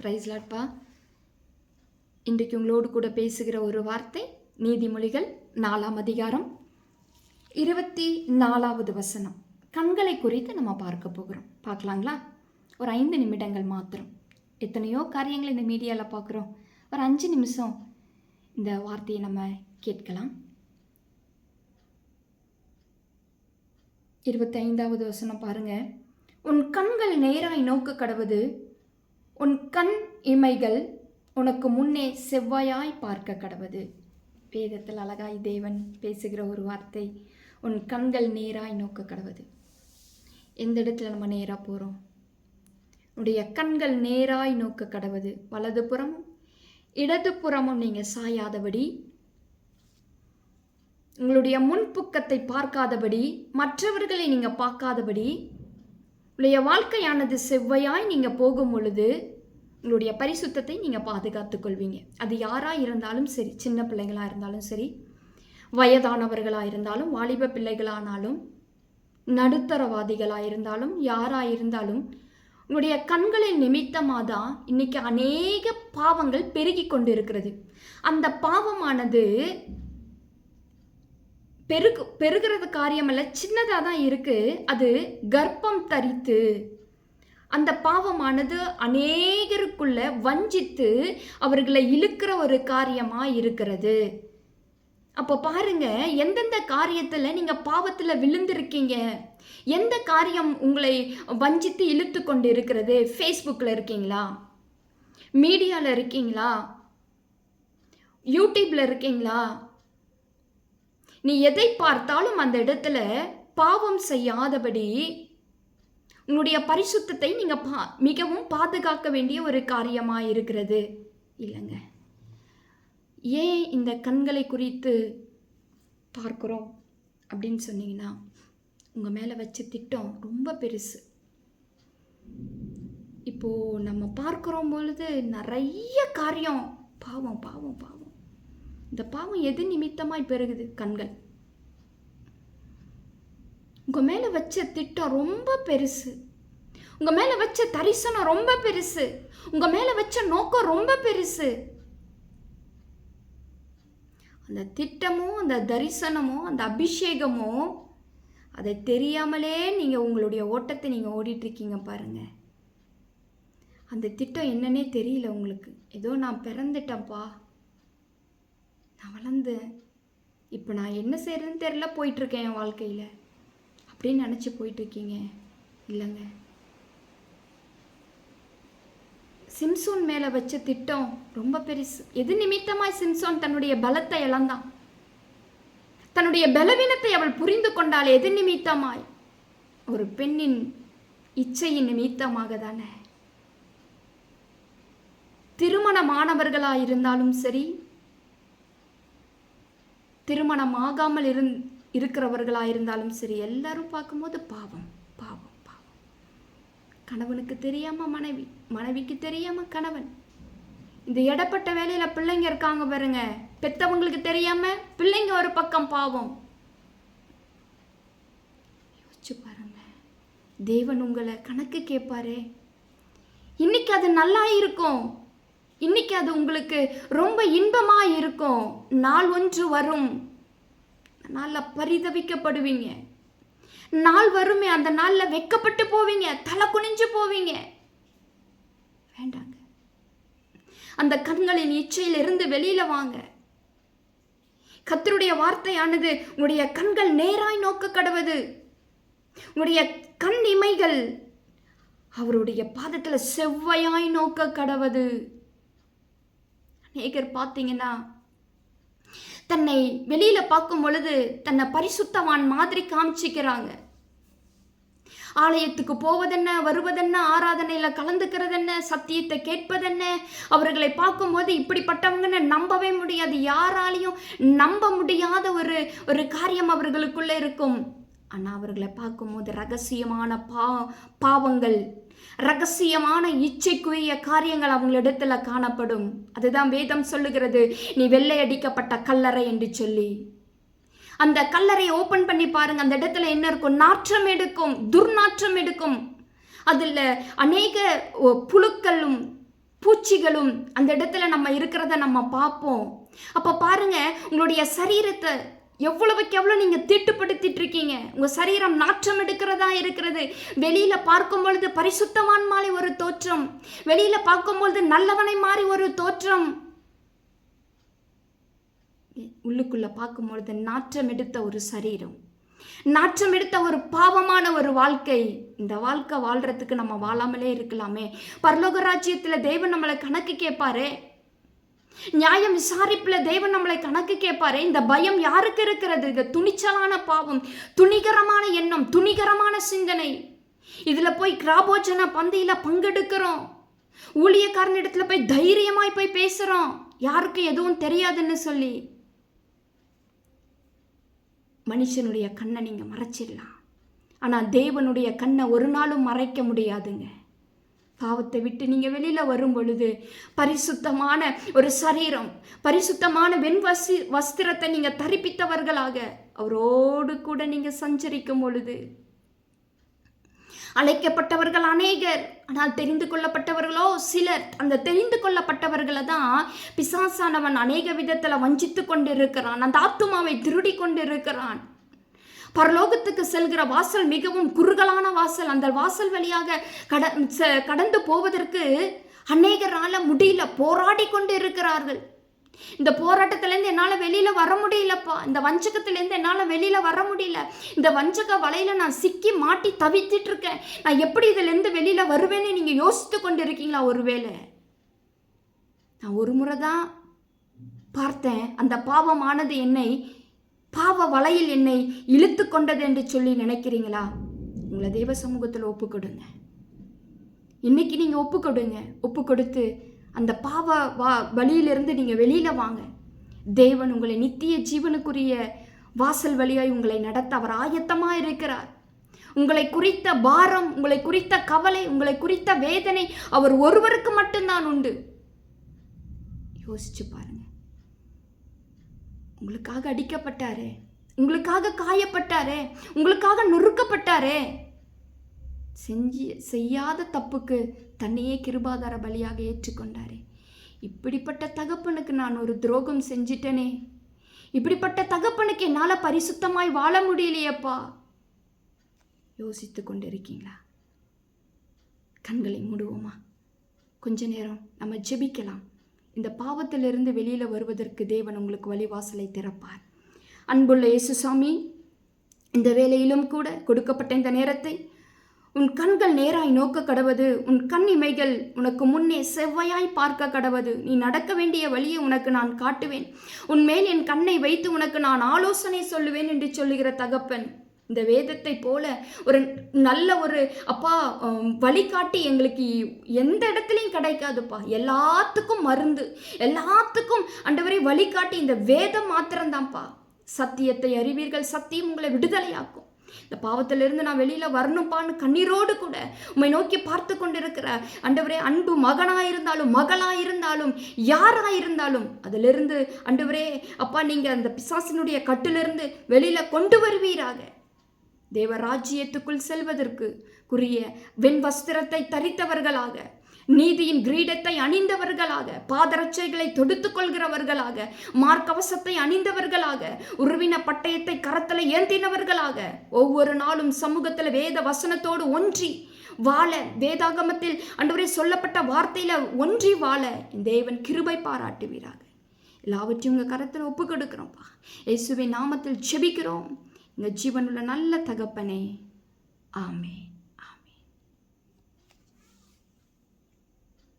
Price லாட்பா இன்றைக்கு உங்களோடு கூட பேசுகிற ஒரு வார்த்தை நீதிமொழிகள் நாலாம் அதிகாரம் இருபத்தி நாலாவது வசனம். கண்களை குறித்து நம்ம பார்க்க போகிறோம். பார்க்கலாங்களா? ஒரு ஐந்து நிமிடங்கள் மாத்திரம். எத்தனையோ காரியங்களை இந்த மீடியாவில் பார்க்குறோம். ஒரு அஞ்சு நிமிஷம் இந்த வார்த்தையை நம்ம கேட்கலாம். இருபத்தைந்தாவது வசனம் பாருங்கள் உன் கண்கள் நேராய் நோக்க கடவுது உன் கண் இமைகள் உனக்கு முன்னே செவ்வாயாய் பார்க்க கடவுது. வேதத்தில் அழகாய் தேவன் பேசுகிற ஒரு வார்த்தை உன் கண்கள் நேராய் நோக்க கடவுது. எந்த இடத்துல நம்ம நேராக போகிறோம் உன்னுடைய கண்கள் நேராய் நோக்க கடவுது. வலதுபுறமும் இடதுபுறமும் நீங்கள் சாயாதபடி உங்களுடைய முன்புக்கத்தை பார்க்காதபடி மற்றவர்களை நீங்கள் பார்க்காதபடி உடைய வாழ்க்கையானது செவ்வையாய் நீங்கள் போகும் பொழுது உங்களுடைய பரிசுத்தத்தை நீங்கள் பாதுகாத்துக்கொள்வீங்க. அது யாராக இருந்தாலும் சரி சின்ன பிள்ளைகளாக இருந்தாலும் சரி வயதானவர்களாக இருந்தாலும் வாலிப பிள்ளைகளானாலும் நடுத்தரவாதிகளாக இருந்தாலும் யாராக இருந்தாலும் உங்களுடைய கண்களின் நிமித்தமாக தான் இன்னைக்கு அநேக பாவங்கள் பெருகி கொண்டு இருக்கிறது அந்த பாவமானது பெருகு பெருகிறது காரியமல்ல சின்னதாக தான் இருக்குது அது கர்ப்பம் தரித்து அந்த பாவமானது அநேகருக்குள்ள வஞ்சித்து அவர்களை இழுக்கிற ஒரு காரியமாக இருக்கிறது. அப்போ பாருங்க எந்தெந்த காரியத்தில் நீங்கள் பாவத்தில் விழுந்திருக்கீங்க? எந்த காரியம் உங்களை வஞ்சித்து இழுத்து கொண்டு இருக்கிறது ஃபேஸ்புக்கில் இருக்கீங்களா? மீடியாவில் இருக்கீங்களா? யூடியூப்பில் இருக்கீங்களா? நீ எதை பார்த்தாலும் அந்த இடத்துல பாவம் செய்யாதபடி உன்னுடைய பரிசுத்தத்தை நீங்கள் பா மிகவும் பாதுகாக்க வேண்டிய ஒரு காரியமாக இருக்கிறது இல்லைங்க. ஏன் இந்த கண்களை குறித்து பார்க்குறோம் அப்படின்னு சொன்னீங்கன்னா உங்கள் மேலே வச்ச திட்டம் ரொம்ப பெருசு. இப்போது நம்ம பார்க்குறோம் பொழுது நிறைய காரியம். பாவம் பாவம் பாவம். இந்த பாவம் எது நிமித்தமாக பெருகுது? கண்கள். உங்கள் மேலே வச்ச திட்டம் ரொம்ப பெருசு. உங்கள் மேலே வச்ச தரிசனம் ரொம்ப பெருசு. உங்கள் மேலே வச்ச நோக்கம் ரொம்ப பெருசு. அந்த திட்டமும் அந்த தரிசனமும் அந்த அபிஷேகமும் அதை தெரியாமலே நீங்கள் உங்களுடைய ஓட்டத்தை நீங்கள் ஓடிட்டுருக்கீங்க பாருங்கள் அந்த திட்டம் என்னன்னே தெரியல உங்களுக்கு. ஏதோ நான் பிறந்துட்டேன்ப்பா. நான் வளர்ந்தேன் இப்போ நான் என்ன செய்கிறதுன்னு தெரில போயிட்டுருக்கேன் என் வாழ்க்கையில். அப்படின்னு நினச்சி போயிட்டுருக்கீங்க. இல்லைங்க. சிம்சோன் மேலே வச்ச திட்டம் ரொம்ப பெருசு. எது நிமித்தமாய் சிம்சோன் தன்னுடைய பலத்தை இழந்தான்? தன்னுடைய பலவீனத்தை அவள் புரிந்து கொண்டாள் எது நிமித்தமாய்? ஒரு பெண்ணின் இச்சையின் நிமித்தமாக தானே திருமணமானவர்களாக இருந்தாலும் சரி திருமணம் ஆகாமல் இருந் இருக்கிறவர்களாக இருந்தாலும் சரி எல்லாரும் பார்க்கும்போது பாவம் பாவம். கணவனுக்கு தெரியாம மனைவி மனைவிக்கு தெரியாம கணவன். இந்த இடப்பட்ட வேலையில பிள்ளைங்க இருக்காங்க பாருங்க. பெத்தவங்களுக்கு தெரியாம பிள்ளைங்க ஒரு பக்கம் பாவம். யோசிச்சு பாருங்க. தேவன் உங்களை கணக்கு கேட்பாரு. இன்னைக்கு அது நல்லா இருக்கும். இன்னைக்கு அது உங்களுக்கு ரொம்ப இன்பமாக இருக்கும். நாள் ஒன்று வரும். நாளில் பரிதவிக்கப்படுவீங்க. நாள் வருமே அந்த நாளில் வெக்கப்பட்டு போவீங்க தலை குனிஞ்சு போவீங்க. வேண்டாங்க. அந்த கண்களின் இச்சையிலிருந்து வெளியில வாங்க. கத்தருடைய வார்த்தையானது உங்களுடைய கண்கள் நேராய் நோக்க கடவுது. உங்களுடைய கண் இமைகள் அவருடைய பாதத்தில் செவ்வையாய் நோக்க கடவுது. அநேகர் பார்த்தீங்கன்னா தன்னை வெளியில பார்க்கும் பொழுது தன்னை பரிசுத்தவான் மாதிரி காமிச்சிக்கிறாங்க. ஆலயத்துக்கு போவதென்ன வருவதென்ன ஆராதனையில கலந்துக்கிறதென்ன சத்தியத்தை கேட்பதென்ன அவர்களை பார்க்கும்போது இப்படிப்பட்டவங்கன்னு நம்பவே முடியாது. யாராலையும் நம்ப முடியாத ஒரு ஒரு காரியம் அவர்களுக்குள்ள இருக்கும். ஆனால் அவர்களை பார்க்கும்போது ரகசியமான பா பாவங்கள் ரகசியமான இச்சைக்குரிய காரியங்கள் அவங்களிடத்துல காணப்படும். அதுதான் வேதம் சொல்லுகிறது நீ வெள்ளை அடிக்கப்பட்ட கல்லறை என்று சொல்லி. அந்த கல்லறையை ஓப்பன் பண்ணி பாருங்க அந்த இடத்துல என்ன இருக்கும்? நாற்றம் எடுக்கும் துர்நாற்றம் எடுக்கும். அதில் அநேக புழுக்களும் பூச்சிகளும் அந்த இடத்துல நம்ம இருக்கிறத நம்ம பார்ப்போம். அப்போ பாருங்க உங்களுடைய சரீரத்தை எவ்வளவுக்கு எவ்வளோ நீங்கள் தீட்டுப்படுத்திட்டு இருக்கீங்க உங்கள் சரீரம் நாற்றம் எடுக்கிறதா இருக்கிறது. வெளியில் பார்க்கும் பொழுது பரிசுத்தவான் மாதிரி ஒரு தோற்றம். வெளியில் பார்க்கும் பொழுது நல்லவனை மாதிரி ஒரு தோற்றம். உள்ளுக்குள்ள பார்க்கும் பொழுது நாற்றம் எடுத்த ஒரு சரீரம். நாற்றம் எடுத்த ஒரு பாவமான ஒரு வாழ்க்கை. இந்த வாழ்க்கை வாழ்றதுக்கு நம்ம வாழாமலே இருக்கலாமே. பரலோக ராஜ்யத்தில் தேவன் நம்மளை கணக்கு கேட்பாரே. நியாயம் விசாரிப்பில் தேவன் நம்மளை கணக்கு கேட்பாரு. இந்த பயம் யாருக்கு இருக்கிறது? இந்த துணிச்சலான பாவம் துணிகரமான எண்ணம் துணிகரமான சிந்தனை. இதில் போய் கிராபோஜன பந்தியில் பங்கெடுக்கிறோம். ஊழியக்காரன் இடத்துல போய் தைரியமாய் போய் பேசுகிறோம் யாருக்கும் எதுவும் தெரியாதுன்னு சொல்லி. மனுஷனுடைய கண்ணை நீங்கள் மறைச்சிடலாம். ஆனால் தேவனுடைய கண்ணை ஒரு நாளும் மறைக்க முடியாதுங்க. பாவத்தை விட்டு நீங்கள் வெளியில் வரும் பொழுது பரிசுத்தமான ஒரு சரீரம் பரிசுத்தமான வெண் வசி வஸ்திரத்தை நீங்கள் தரிப்பித்தவர்களாக அவரோடு கூட நீங்கள் சஞ்சரிக்கும் பொழுது. அழைக்கப்பட்டவர்கள் அநேகர் ஆனால் தெரிந்து கொள்ளப்பட்டவர்களோ சிலர். அந்த தெரிந்து கொள்ளப்பட்டவர்களை தான் பிசாசானவன் அநேக விதத்தில் வஞ்சித்து கொண்டிருக்கிறான். அந்த ஆத்துமாவை திருடி கொண்டிருக்கிறான். பரலோகத்துக்கு செல்கிற வாசல் மிகவும் குறுகலான வாசல். அந்த வாசல் வழியாக கட ச- கடந்து போவதற்கு அநேகரால முடியல. போராடி கொண்டு இருக்கிறார்கள் இந்த போராட்டத்திலேருந்து என்னால் வெளியில் வர முடியலப்பா. இந்த வஞ்சகத்திலேருந்து என்னால் வெளியில் வர முடியல. இந்த வஞ்சக வலையில் நான் சிக்கி மாட்டி தவித்திட்டு இருக்கேன் நான் எப்படி இதுலேருந்து வெளியில் வருவேன்னு நீங்கள் யோசித்து கொண்டு இருக்கீங்களா ஒருவேளை? நான் ஒரு முறை தான் பார்த்தேன். அந்த பாவமானது என்னை பாவ வலையில் என்னை இழுத்து கொண்டது என்று சொல்லி நினைக்கிறீங்களா? உங்களை தெய்வ சமூகத்தில் ஒப்பு கொடுங்க. இன்னைக்கு நீங்கள் ஒப்பு கொடுங்க. ஒப்பு கொடுத்து அந்த பாவ வா வழியிலிருந்து நீங்கள் வெளியில் வாங்க. தேவன் உங்களை நித்திய ஜீவனுக்குரிய வாசல் வழியாய் உங்களை நடத்த அவர் ஆயத்தமாக இருக்கிறார். உங்களை குறித்த பாரம் உங்களை குறித்த கவலை உங்களை குறித்த வேதனை அவர் ஒருவருக்கு மட்டும்தான் உண்டு. யோசிச்சு பாருங்க. உங்களுக்காக அடிக்கப்பட்டாரே. உங்களுக்காக காயப்பட்டாரே. உங்களுக்காக நொறுக்கப்பட்டாரே. செஞ்சு செய்யாத தப்புக்கு தன்னையே கிருபாதார பலியாக ஏற்றுக்கொண்டாரே. இப்படிப்பட்ட தகப்பனுக்கு நான் ஒரு துரோகம் செஞ்சிட்டனே. இப்படிப்பட்ட தகப்பனுக்கு என்னால் பரிசுத்தமாய் வாழ முடியலையேப்பா. யோசித்து கொண்டு இருக்கீங்களா கண்களை மூடுவோமா? கொஞ்ச நேரம் நம்ம ஜெபிக்கலாம். இந்த பாவத்திலிருந்து வெளியில் வருவதற்கு தேவன் உங்களுக்கு வழிவாசலை திறப்பார். அன்புள்ள இயேசுசாமி இந்த வேலையிலும் கூட கொடுக்கப்பட்ட இந்த நேரத்தை உன் கண்கள் நேராய் நோக்க கடவது உன் கண் இமைகள் உனக்கு முன்னே செவ்வையாய் பார்க்க கடவது. நீ நடக்க வேண்டிய வழியை உனக்கு நான் காட்டுவேன். உன் மேல் என் கண்ணை வைத்து உனக்கு நான் ஆலோசனை சொல்லுவேன் என்று சொல்லுகிற தகப்பன். இந்த வேதத்தை போல ஒரு நல்ல ஒரு அப்பா வழிகாட்டி எங்களுக்கு எந்த இடத்துலையும் கிடைக்காதுப்பா. எல்லாத்துக்கும் மருந்து எல்லாத்துக்கும் அண்டவரை வழிகாட்டி இந்த வேதம் மாத்திரம்தான்ப்பா. சத்தியத்தை அறிவீர்கள் சத்தியம் உங்களை விடுதலையாக்கும். இந்த பாவத்திலிருந்து நான் வெளியில வரணும்ப்பான்னு கண்ணீரோடு கூட உண்மை நோக்கி பார்த்து கொண்டிருக்கிற அண்டவரே அன்பு மகனாயிருந்தாலும் யாராக இருந்தாலும் அதிலிருந்து அண்டவரே அப்பா நீங்க அந்த பிசாசினுடைய கட்டிலிருந்து வெளியில கொண்டு வருவீராக. தேவ ராஜ்யத்துக்குள் செல்வதற்கு குறிய வெண் வஸ்திரத்தை தரித்தவர்களாக நீதியின் கிரீடத்தை அணிந்தவர்களாக பாதரட்சைகளை தொடுத்துக் கொள்கிறவர்களாக மார்க்கவசத்தை அணிந்தவர்களாக உருவின பட்டயத்தை கரத்தில் ஏந்தினவர்களாக ஒவ்வொரு நாளும் சமூகத்தில் வேத வசனத்தோடு ஒன்றி வாழ வேதாகமத்தில் அன்றுவரை சொல்லப்பட்ட வார்த்தையில ஒன்றி வாழ தேவன் கிருபை பாராட்டுவீராக. எல்லாவற்றையும் உங்கள் கரத்தில் ஒப்பு கொடுக்குறோம்ப்பா இயேசுவின் நாமத்தில் ஜெபிக்கிறோம். எங்கள் ஜீவனுள்ள நல்ல தகப்பனே. ஆமே